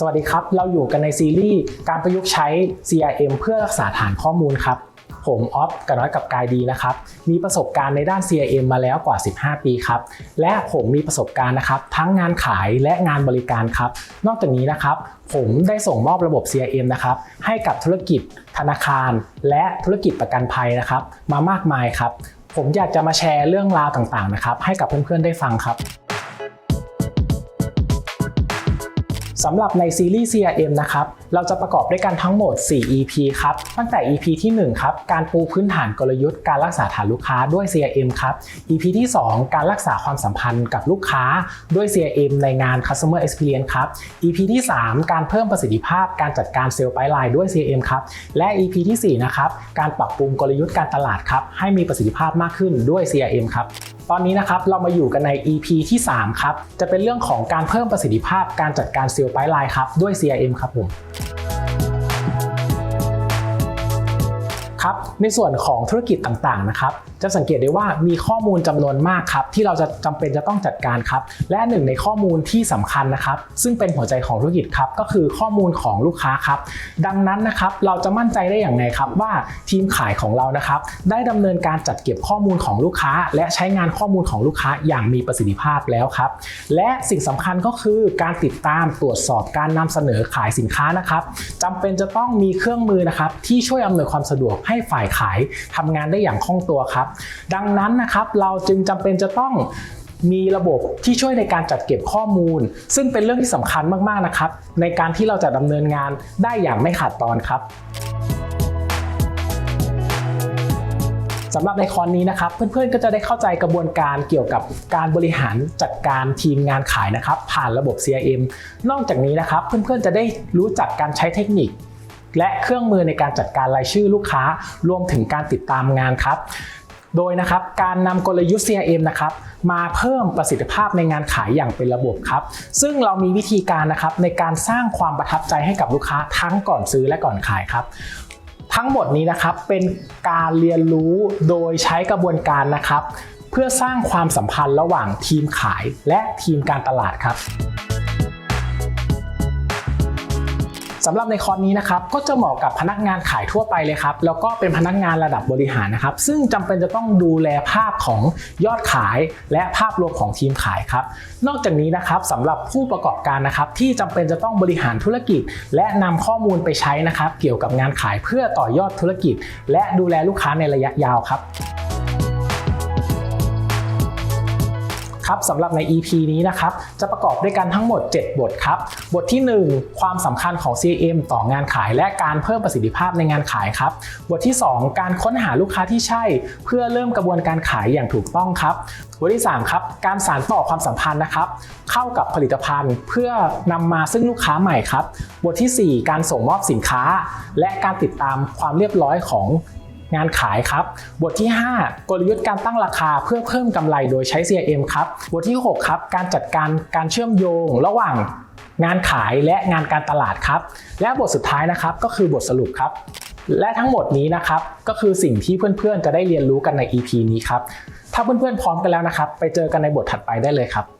สวัสดีครับ เราอยู่กันในซีรีส์การประยุกต์ใช้ CRM เพื่อรักษาฐานข้อมูลครับ ผมออฟกับน้อยกับกายดีนะครับ มีประสบการณ์ในด้าน CRM มาแล้วกว่า 15 ปีครับ และผมมีประสบการณ์นะครับ ทั้งงานขายและงานบริการครับ นอกจากนี้นะครับ ผมได้ส่งมอบระบบ CRM นะครับ ให้กับธุรกิจ ธนาคาร และธุรกิจประกันภัยนะครับ มามากมายครับ ผมอยากจะมาแชร์เรื่องราวต่างๆนะครับ ให้กับเพื่อนๆได้ฟังครับ สำหรับในซีรีส์ CRM นะครับ เราจะประกอบด้วยกันทั้งหมด 4 EP ครับ ตั้งแต่ EP ที่ 1 ครับ การปูพื้นฐานกลยุทธ์การรักษาฐานลูกค้าด้วย CRM ครับ EP ที่ 2 การรักษาความสัมพันธ์กับลูกค้าด้วย CRM ในงาน Customer Experience ครับ EP ที่ 3 การเพิ่มประสิทธิภาพการจัดการเซลล์ไพไลน์ด้วย CRM ครับ และ EP ที่ 4 นะครับ การปรับปรุงกลยุทธ์การตลาดครับ ให้มีประสิทธิภาพมากขึ้นด้วย CRM ครับ ตอนนี้นะครับเรามาอยู่กันใน EP ที่3ครับจะเป็นเรื่องของการเพิ่มประสิทธิภาพการจัดการเซลล์ไพไลน์ครับด้วย CRM ครับผมครับในส่วนของธุรกิจต่างๆนะครับ จะสังเกตได้ว่ามีข้อมูลจำนวนมากครับ ที่เราจะจำเป็นจะต้องจัดการครับ และหนึ่งในข้อมูลที่สำคัญนะครับ ซึ่งเป็นหัวใจของธุรกิจครับ ก็คือข้อมูลของลูกค้าครับ ดังนั้นนะครับเราจะมั่นใจได้อย่างไรครับ ว่าทีมขายของเรานะครับ ได้ดำเนินการจัดเก็บข้อมูลของลูกค้า และใช้งานข้อมูลของลูกค้าอย่างมีประสิทธิภาพแล้วครับ และสิ่งสำคัญก็คือการติดตามตรวจสอบการนำเสนอขายสินค้านะครับจำเป็นจะต้องมีเครื่องมือนะครับที่ช่วยอำนวยความสะดวกให้ฝ่ายขายทำงานได้อย่างคล่องตัวครับดังนั้นนะครับเราจึงจำเป็นจะต้องมีระบบที่ช่วยในการจัดเก็บข้อมูล ซึ่งเป็นเรื่องที่สำคัญมากๆนะครับ ในการที่เราจะดำเนินงานได้อย่างไม่ขาดตอนครับสำหรับในคอนนี้นะครับ เพื่อนๆก็จะได้เข้าใจกระบวนการเกี่ยวกับการบริหารจัดการทีมงานขายนะครับ ผ่านระบบ CRM นอกจากนี้นะครับ เพื่อนๆจะได้รู้จักการใช้เทคนิค และเครื่องมือในการจัดการรายชื่อลูกค้า รวมถึงการติดตามงานครับ โดยนะครับการนำกลยุทธ์ CRM นะครับมาเพิ่มประสิทธิภาพในงานขายอย่างเป็นระบบครับ ซึ่งเรามีวิธีการนะครับในการสร้างความประทับใจให้กับลูกค้าทั้งก่อนซื้อและก่อนขายครับทั้งหมดนี้นะครับเป็นการเรียนรู้โดยใช้กระบวนการนะครับ เพื่อสร้างความสัมพันธ์ระหว่างทีมขายและทีมการตลาดครับ สำหรับในคอร์สนี้นะครับก็จะเหมาะกับพนักงานขายทั่วไปเลยครับแล้วก็เป็นพนักงานระดับบริหารนะครับ ซึ่งจำเป็นจะต้องดูแลภาพของยอดขาย และภาพรวมของทีมขายครับ นอกจากนี้นะครับสำหรับผู้ประกอบการนะครับที่จำเป็นจะต้องบริหารธุรกิจ และนำข้อมูลไปใช้นะครับ เกี่ยวกับงานขายเพื่อต่อยอดธุรกิจ และดูแลลูกค้าในระยะยาวครับ ครับสำหรับใน EP นี้นะครับจะประกอบด้วยกันทั้งหมด 7 บทครับ บทที่ 1 ความสำคัญของ C.M. ต่องานขายและการเพิ่มประสิทธิภาพในงานขายครับ บทที่ 2 การค้นหาลูกค้าที่ใช่ เพื่อเริ่มกระบวนการขายอย่างถูกต้องครับบทที่3ครับการสานต่อความสัมพันธ์นะครับ เข้ากับผลิตภัณฑ์เพื่อนำมาซึ่งลูกค้าใหม่ครับ บททีสี่ 4 การส่งมอบสินค้า และการติดตามความเรียบร้อยของ งานขายครับ บทที่ 5 กลยุทธ์การตั้งราคาเพื่อเพิ่มกำไรโดยใช้ CRM ครับ บทที่ 6 ครับ การจัดการการเชื่อมโยงระหว่างงานขายและงานการตลาดครับ และบทสุดท้ายนะครับก็คือบทสรุปครับ และทั้งหมดนี้นะครับก็คือสิ่งที่เพื่อนๆ จะได้เรียนรู้กันใน EP นี้ครับ ถ้าเพื่อนๆพร้อมกันแล้วนะครับ ไปเจอกันในบทถัดไปได้เลยครับ